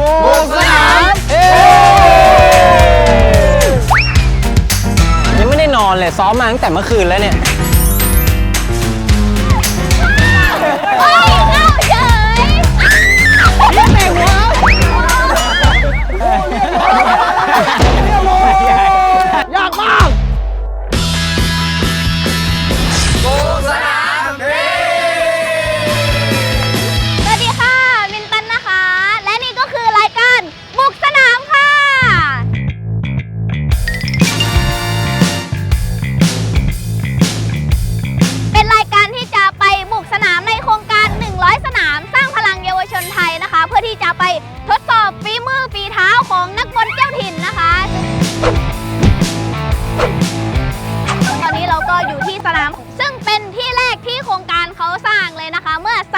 บุกสนามเฮ้ยังไม่ได้นอนเลยซ้อมมาตั้งแต่เมื่อคืนแล้วเนี่ย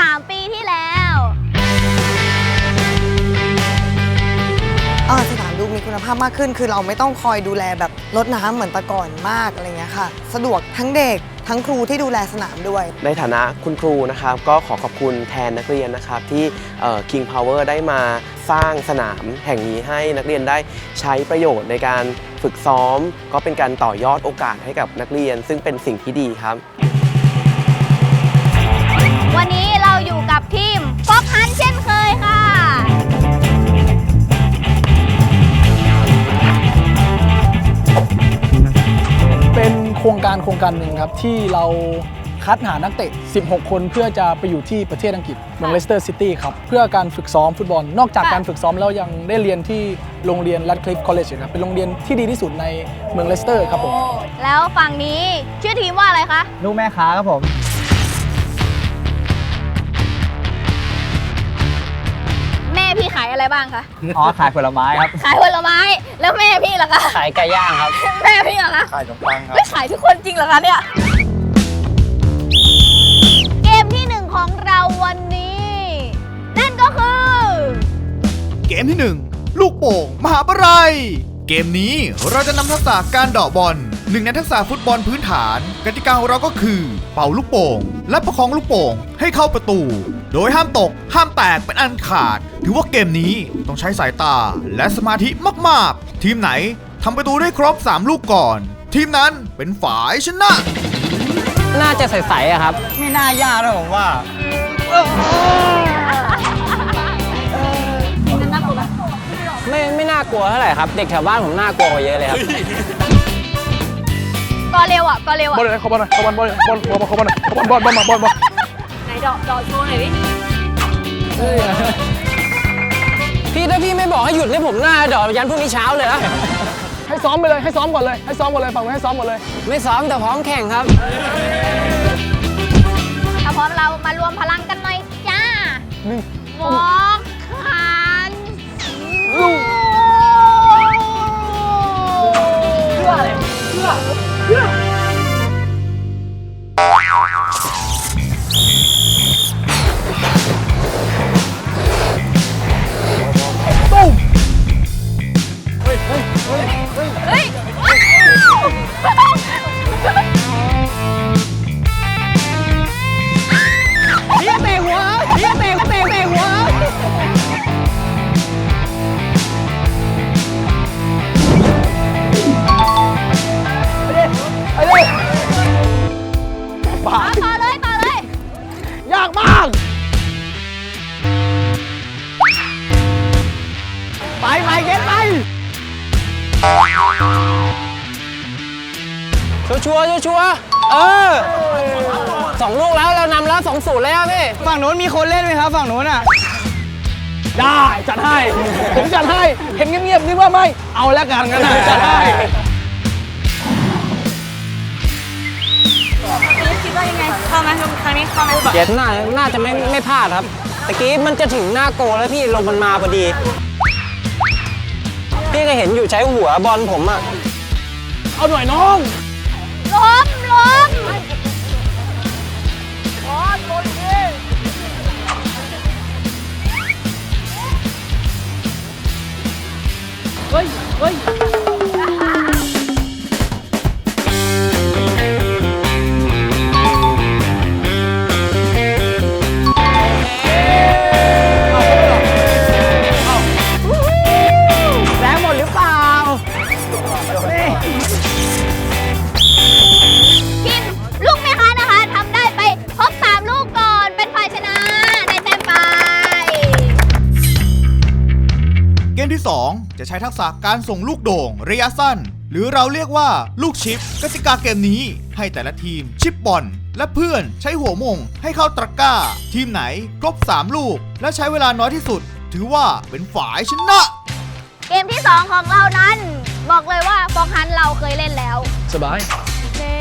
3 ปีที่แล้ว เออสนามดูมีคุณภาพมากขึ้น คือเราไม่ต้องคอยดูแลแบบรดน้ำเหมือนแต่ก่อนมากอะไรเงี้ยค่ะ สะดวกทั้งเด็กทั้งครูที่ดูแลสนามด้วย ในฐานะคุณครูนะครับ ก็ขอขอบคุณแทนนักเรียนนะครับ ที่เอ่อ King Power ได้มาสร้างสนามแห่งนี้ให้นักเรียนได้ใช้ประโยชน์ในการฝึกซ้อม ก็เป็นการต่อยอดโอกาสให้กับนักเรียน ซึ่งเป็นสิ่งที่ดีครับ วันนี้เราอยู่ กับทีมฟอกฮันเช่นเคยค่ะ เป็นโครงการโครงการหนึ่งครับ ที่เราคัดหานักเตะ 16 คนเพื่อจะไปอยู่ที่ประเทศอังกฤษเมืองเลสเตอร์ซิตี้ครับ เพื่อการฝึกซ้อมฟุตบอล นอกจากค่ะการฝึกซ้อมแล้วยังได้เรียนที่โรงเรียน Radcliffe College ครับ เป็นโรงเรียนที่ดีที่สุดในเมืองเลสเตอร์ครับผม แล้วฝั่งนี้ชื่อทีมว่าอะไรคะ ลูกแม่ค้าครับผม พี่ขายอะไรบ้างคะ อ๋อขายผลไม้ครับ ขายผลไม้ แล้วแม่พี่ล่ะคะ ขายไก่ย่างครับ แม่พี่ล่ะคะ ขายขนมปังครับ ไม่ขายทุกคนจริงเหรอคะเนี่ย เกมที่หนึ่งของเราวันนี้ นั่นก็คือ เกมที่1ลูกโป่งมหาปรายเกมนี้เราจะนำทักษะการเดาะบอล หนึ่งในทักษะฟุตบอลพื้นฐาน กติกาของเราก็คือ เป่าลูกโป่ง และประคองลูกโป่งให้เข้าประตู โดยห้ามตก ห้ามแตกเป็นอันขาด ถือว่าเกมนี้ต้องใช้สายตาและสมาธิมากๆ ทีมไหนทำประตูได้ครบ 3 ลูกก่อน ทีมนั้นเป็นฝ่ายชนะ น่าจะใสๆอะครับ ไม่น่ายากนะผมว่า ไม่ไม่น่ากลัวเท่าไหร่ครับ เด็กแถวบ้านผมน่ากลัวกว่าเยอะเลยครับ ก็เร็วอะก็เร็วอะบอลเลยเข้าบอลหน่อยเข้าบอลบอลบอลบอลเข้าบอลหน่อยเข้าบอลบอลบอลบอลบอลไหนดอกดอกโชว์หน่อยดิพี่ถ้าพี่ไม่บอกให้หยุดนี่ผมหน้าเดอกยันพรุ่งนี้เช้าเลยนะให้ซ้อมไปเลยให้ซ้อมก่อนเลยให้ซ้อมก่อนเลยฝั่งนู้นให้ซ้อมก่อนเลย ไม่ซ้อมแต่พร้อมแข่งครับถ้าพร้อมเรามารวมพลังกันหน่อยจ้านี่ว ชัวร์ชัวร์ชัวร์เออสองลูกแล้วเรานำแล้วสองศูนย์แล้วพี่ ฝั่งนู้นมีคนเล่นไหมครับ ฝั่งนู้นอะ ได้จัดให้ ผมจัดให้ เห็นเงียบๆนึกว่าไม่ เอาแล้วกันกันนะจัดให้เดี๋ยวน่าน่าจะไม่ไม่พลาดครับตะกี้มันจะถึงหน้าโกลแล้วพี่ลมมันมาพอดี พี่ก็เห็นอยู่ใช้หัวบอลผมอะเอาหน่อยน้อง ล้มล้มเฮ้ยเฮ้ย กษะการส่งลูกโด่ง ระยะสั้น หรือเราเรียกว่าลูกชิปกติกาเกมนี้ ให้แต่ละทีมชิปบอลและเพื่อนใช้หัวมงให้เข้าตะกร้า ทีมไหนครบ 3 ลูก และใช้เวลาน้อยที่สุด ถือว่าเป็นฝ่ายชนะ เกมที่ 2 ของเรานั้น บอกเลยว่าฟองฮันเราเคยเล่นแล้วสบายนี่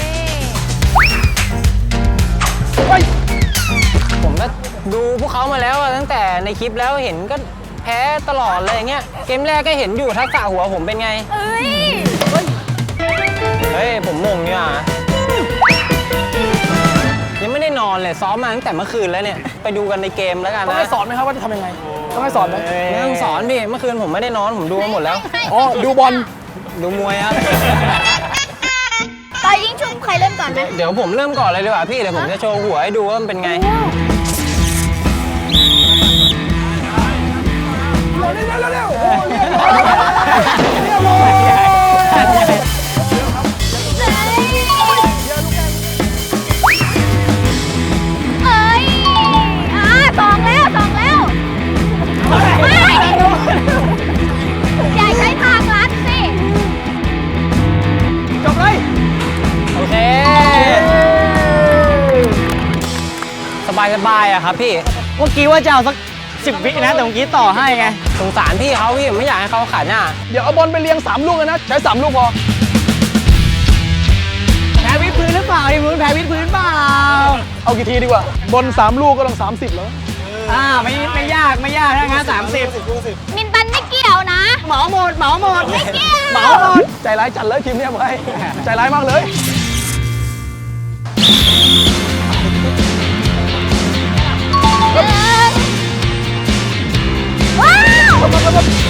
ผมก็ดูพวกเขามาแล้วอะตั้งแต่ในคลิปแล้วเห็นก็ แพ้ตลอดเลยอย่างเงี้ย เกมแรกก็เห็นอยู่ทักษะหัวผมเป็นไง เอ้ยเฮ้ย ผมมงเนี่ยว่ะยังไม่ได้นอนเลยซ้อมมาตั้งแต่เมื่อคืนแล้วเนี่ย ไปดูกันในเกมแล้วกันต้องนะให้สอนไหมครับว่าจะทำยังไงต้องให้สอนไหมไม่ต้องสอนพี่เมื่อคืนผมไม่ได้นอนผมดูมาหมดแล้ว อ๋อดูบอลดูมวยครับ ต่อยยิงชุบใครเริ่มก่อนไหมเดี๋ยวผมเริ่มก่อนเลยดีกว่าพี่เดี๋ยวผมจะโชว์หัวให้ดูว่ามันเป็นไง เอ้ยอ่าสองแล้วสองแล้ว ไม่อย่าใช้ทางลัดสิ จบเลยโอเค สบายสบายๆอะครับพี่ เมื่อกี้ว่าจะเอาสัก สิบวินะ แต่เมื่อกี้ต่อให้ไง สงสารพี่เขาพี่ผมไม่อยากให้เขาขาดหน้าเดี๋ยวเอาบอลไปเลี้ยง 3 ลูกเลยนะ ใช้ 3 ลูกพอ แพ้วิดพื้นหรือเปล่าไอ้พื้นแพ้วิดพื้นเปล่า เอากี่ทีดีกว่า บอล3ลูกก็ต้อง 30 แล้ว อ่าไม่ไม่ยากไม่ยากถ้างั้นสามสิบมินตันไม่เกี่ยวนะ เหมาหมดเหมาหมดไม่เกี่ยวเหมาหมดใจร้ายจัดเลยทีมเนี้ยไปใจร้ายมากเลยหนึ่ง vamos, vamos. vamos!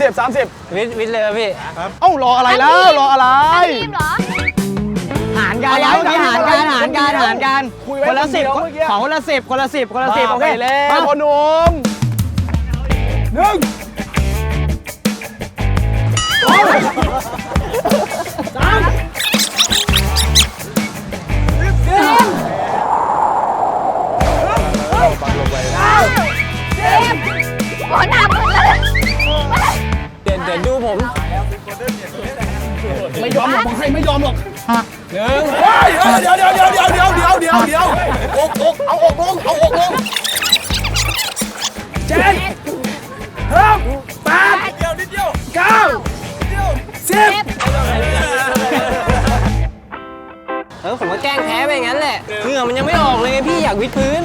30ครับ30 30 วิทย์วิทย์เลยครับพี่เอ้ารออะไรแล้วรออะไรทั้งทีมเหรอ หารกันแล้วมีหารกันหารกันหารกันคุยไว้คนละสิบคนเดียวเมื่อกี้ ขอคนละสิบคนละสิบคนละสิบบ้าโอเคไปแล้วมาพอหนุ่มหนึ่งสองหัวหน้ามึงแล้ว เดี๋ยวเดี๋ยวดูผมไม่ยอมหรอกบอกให้ไม่ยอมหรอกหนึ่งเฮ้ยเฮ้ยเดี๋ยวเดี๋ยวเดี๋ยวเดี๋ยวเดี๋ยวเดี๋ยวเดี๋ยวเดี๋ยวอกอกเอาอกลงเอาอกลงเจ็ดหกแปดเดียวนิดเดียวเก้าสิบเออผมก็แกล้งแพ้ไปอย่างนั้นแหละเหงื่อมันยังไม่ออกเลยพี่อยากวิดพื้น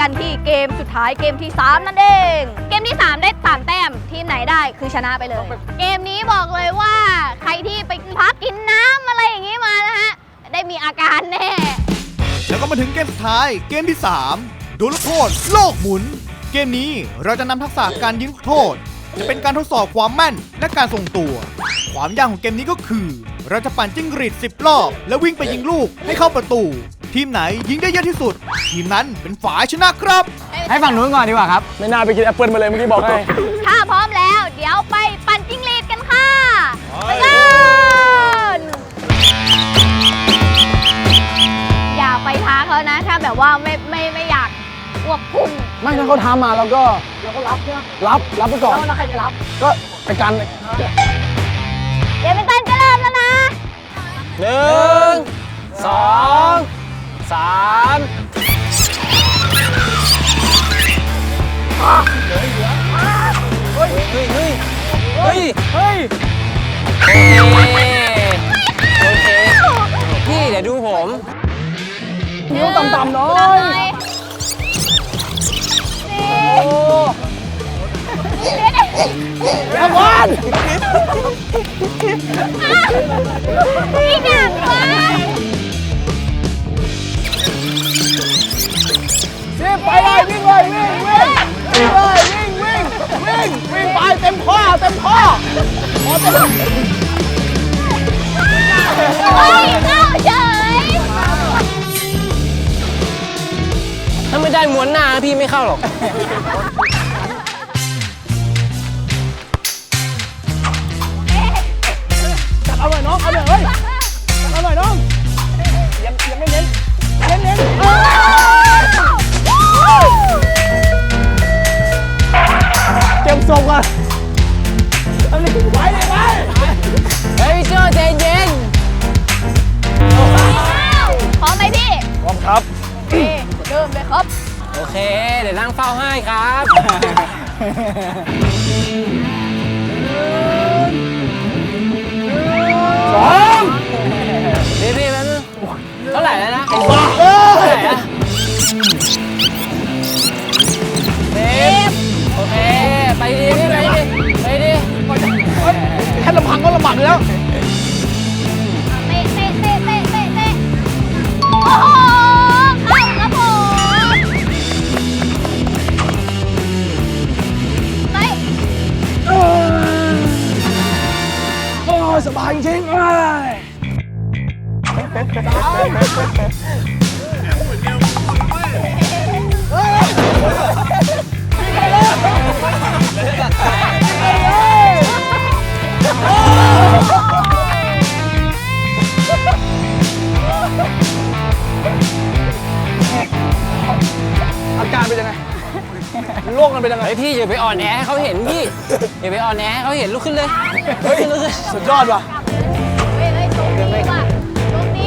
กันที่เกมสุดท้ายเกมที่ 3 นั่นเอง เกมที่ 3 ได้สามแต้มทีมไหนได้คือชนะไปเลย เกมนี้บอกเลยว่าใครที่ไปพักกินน้ำอะไรอย่างนี้มานะฮะได้มีอาการแน่ แล้วก็มาถึงเกมสุดท้ายเกมที่ 3ดวลลูกโทษโลกหมุน เกมนี้เราจะนำทักษะการยิงลูกโทษ จะเป็นการทดสอบความแม่นและการทรงตัว ความยากของเกมนี้ก็คือ เราจะปั่นจิ้งหรีด10รอบ แล้ววิ่งไปยิงลูกให้เข้าประตู ทีมไหนยิงได้เยอะที่สุด ทีมนั้นเป็นฝ่ายชนะครับ ให้ฝั่งนู้นก่อนดีกว่าครับ ไม่น่าไปกินแอปเปิลมาเลยเมื่อกี้บอกให้ถ้าพร้อมแล้ว เดี๋ยวไปปั่นจิ้งหรีดกันค่ะไปกันอย่าไปท้าเขานะถ้าแบบว่าไม่ไม่ไม่อยากอ้วกพุ่งไม่ถ้าเขาทำมาเราก็เราก็รับรับรับไปก่อนแล้วใครจะรับ ก็ไปกันเดี๋ยวเป็นตันจะเริ่มแล้วนะหนึ่ง ขบวนพี่หนักมากสิบไปเลยวิ่งเลยวิ่งวิ่งวิ่งเลยวิ่งวิ่งวิ่งวิ่งไปเต็มข้อเต็มข้อขอเยเจ้าเฉถ้าไม่ได้ม้วนหน้าพี่ไม่เข้าหรอก โอเค เดี๋ยวนั่งเฝ้าให้ครับสองพี่พี่แป๊บนึงเท่าไหร่แล้วนะเท่าไหร่อะสิบโอเค ไปดีพี่ไปดีไปดีแค่ลำพังก็ลำบากแล้ว ริงๆเอ้ยอาการเป็นยังไงโรคมันเป็นยังไงเฮ้ยพี่อย่าไปอ่อนแอให้เขาเห็นพี่ อย่าไปอ่อนแอให้เขาเห็นลุกขึ้นเลยเฮ้ยลุกขึ้น สุดยอดว่ะ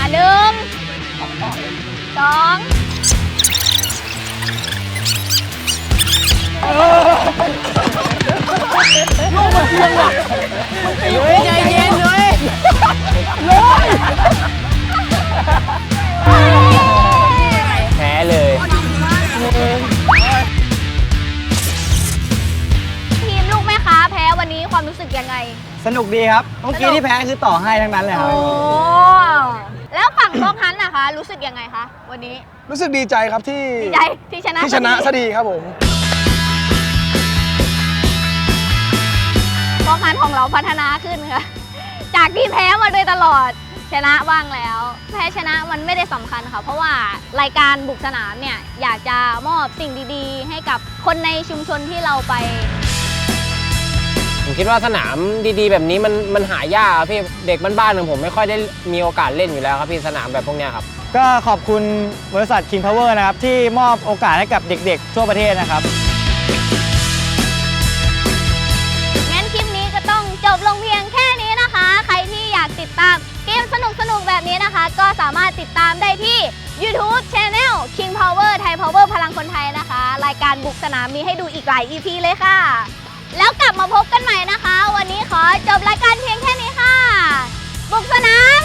อะหนึ่งสองนุ้ยใจเย็นนุ้ยแพ้เลยทีมลูกแม่ค้าแพ้วันนี้ความรู้สึกยังไง สนุกดีครับ เมื่อกี้ที่แพ้คือต่อให้ทั้งนั้นเลยครับ โอ้ แล้วฝั่งพวกฮันนะคะ รู้สึกยังไงคะวันนี้รู้สึกดีใจครับที่ดีใจที่ชนะที่ชนะซะดีครับผมพวกฮันของเราพัฒนาขึ้นค่ะ จากที่แพ้มาโดยตลอดชนะบ้างแล้ว แพ้ชนะมันไม่ได้สำคัญค่ะ เพราะว่ารายการบุกสนามเนี่ยอยากจะมอบสิ่งดีๆ ให้กับคนในชุมชนที่เราไปผม คิดว่าสนามดีๆ แบบนี้มันมันหายากครับพี่เด็กบ้านๆของผมไม่ค่อยได้มีโอกาสเล่นอยู่แล้วครับพี่สนามแบบพวกเนี้ยครับ ก็ขอบคุณบริษัท King Power นะครับ ที่มอบโอกาสให้กับเด็กๆ ทั่วประเทศนะครับ งั้นคลิปนี้ก็ต้องจบลงเพียงแค่นี้นะคะ ใครที่อยากติดตามเกมสนุกๆ แบบนี้นะคะ ก็สามารถติดตามได้ที่ YouTube Channel King Power Thai Power พลังคนไทยนะคะ รายการบุกสนามมีให้ดูอีกหลาย EP เลยค่ะ แล้วกลับมาพบกันใหม่นะคะ วันนี้ขอจบรายการเพียงแค่นี้ค่ะ บุกสนาม